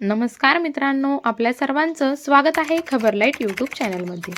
नमस्कार मित्रांनो आपल्या सर्वांचं स्वागत आहे खबरलाईट यूट्यूब चॅनलमध्ये.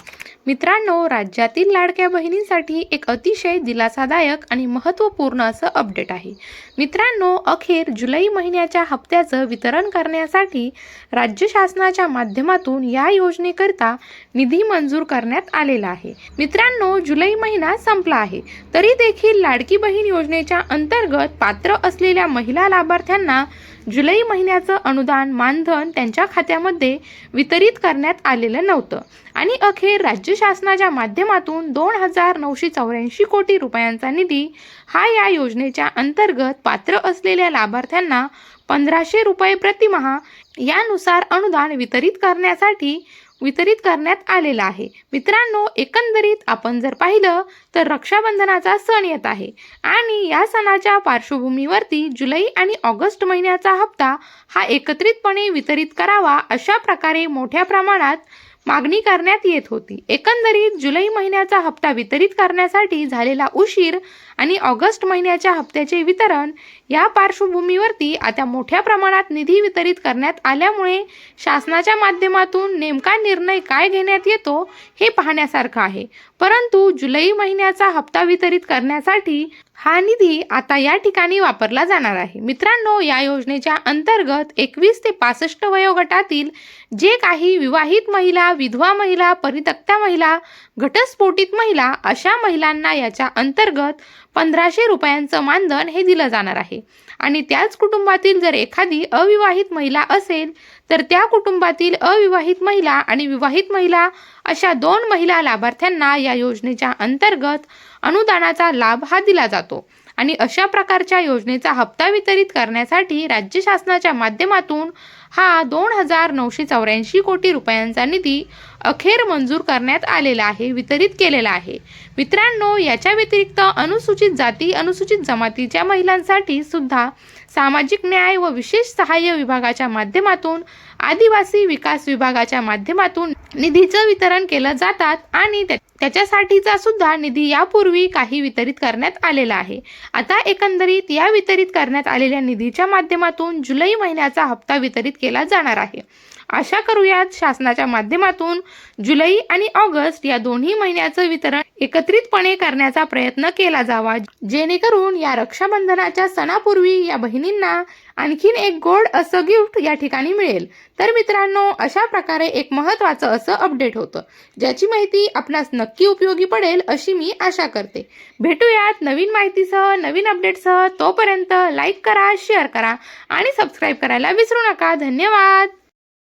मित्रांनो राज्यातील लाडक्या बहिणींसाठी एक अतिशय दिलासादायक आणि महत्त्वपूर्ण असं अपडेट आहे. मित्रांनो अखेर जुलै महिन्याच्या हप्त्याचं वितरण करण्यासाठी राज्य शासनाच्या माध्यमातून या योजनेकरिता निधी मंजूर करण्यात आलेला आहे. मित्रांनो जुलै महिना संपला आहे. तरी देखील लाडकी बहीण योजनेच्या अंतर्गत पात्र असलेल्या महिला लाभार्थ्यांना जुलै महिन्याचं अनुदान मानधन त्यांच्या खात्यामध्ये वितरित करण्यात आलेलं नव्हतं. आणि अखेर राज्य शासनाच्या माध्यमातून दोन हजार नऊशे चौऱ्याऐंशी कोटी रुपयांचा निधी हा या योजनेच्या अंतर्गत पात्र असलेल्या लाभार्थ्यांना पंधराशे रुपये प्रतिमहा यानुसार अनुदान वितरित करण्यासाठी वितरित करण्यात आलेला आहे. मित्रांनो एकंदरीत आपण जर पाहिलं तर रक्षाबंधनाचा सण येत आहे. आणि या सणाच्या पार्श्वभूमीवरती जुलै आणि ऑगस्ट महिन्याचा हप्ता हा एकत्रितपणे वितरित करावा अशा प्रकारे मोठ्या प्रमाणात मागणी करण्यात येत होती. एकंदरीत जुलै महिन्याचा हप्ता वितरित करण्यासाठी झालेला उशीर आणि ऑगस्ट महिन्याच्या हप्त्याचे वितरण या पार्श्वभूमीवरती आता मोठ्या प्रमाणात निधी वितरित करण्यात आल्यामुळे शासनाच्या माध्यमातून नेमका निर्णय काय घेण्यात येतो हे पाहण्यासारखं आहे. परंतु जुलै महिन्याचा हप्ता वितरित करण्यासाठी हा निधी आता या ठिकाणी वापरला जाणार आहे. मित्रांनो या योजनेच्या अंतर्गत एकवीस ते पासष्ट वयोगटातील जे काही विवाहित महिला विधवा महिला परित्यक्त्या महिला घटस्फोटित महिला अशा महिलांना याच्या अंतर्गत पंधराशे रुपयांचं मानधन हे दिलं जाणार आहे. आणि त्याच कुटुंबातील जर एखादी अविवाहित महिला असेल तर त्या कुटुंबातील अविवाहित महिला आणि विवाहित महिला अशा दोन महिला लाभार्थ्यांना या योजनेच्या अंतर्गत अनुदानाचा लाभ हा दिला जातो. आणि अशा प्रकारच्या योजनेचा हप्ता वितरित करण्यासाठी राज्य शासनाच्या माध्यमातून हा दोन हजार नऊशे चौऱ्याऐंशी कोटी रुपयांचा निधी अखेर मंजूर करण्यात आलेला आहे वितरित केलेला आहे. मित्रांनो याच्या व्यतिरिक्त अनुसूचित जाती अनुसूचित जमातीच्या महिलांसाठी सुद्धा सामाजिक न्याय व विशेष सहाय्य विभागाच्या माध्यमातून आदिवासी विकास विभागाच्या माध्यमातून निधीचं वितरण केलं जातात आणि त्या- त्याच्यासाठीचा सुद्धा निधी यापूर्वी काही वितरित करण्यात आलेला आहे. आता एकंदरीत या वितरित करण्यात आलेल्या निधीच्या माध्यमातून जुलै महिन्याचा हप्ता वितरित केला जाणार आहे. आशा करूयात शासनाच्या माध्यमातून जुलै आणि ऑगस्ट या दोन्ही महिन्याचं वितरण एकत्रितपणे करण्याचा प्रयत्न केला जावा जेणेकरून या रक्षाबंधनाच्या सणापूर्वी या बहिणींना आणखीन एक गोड असं गिफ्ट या ठिकाणी मिळेल. तर मित्रांनो अशा प्रकारे एक महत्त्वाचं असं अपडेट होतं ज्याची माहिती आपणास नक्की उपयोगी पडेल अशी मी आशा करते. भेटूयात नवीन माहितीसह नवीन अपडेटसह. तोपर्यंत लाईक करा शेअर करा आणि सबस्क्राईब करायला विसरू नका. धन्यवाद!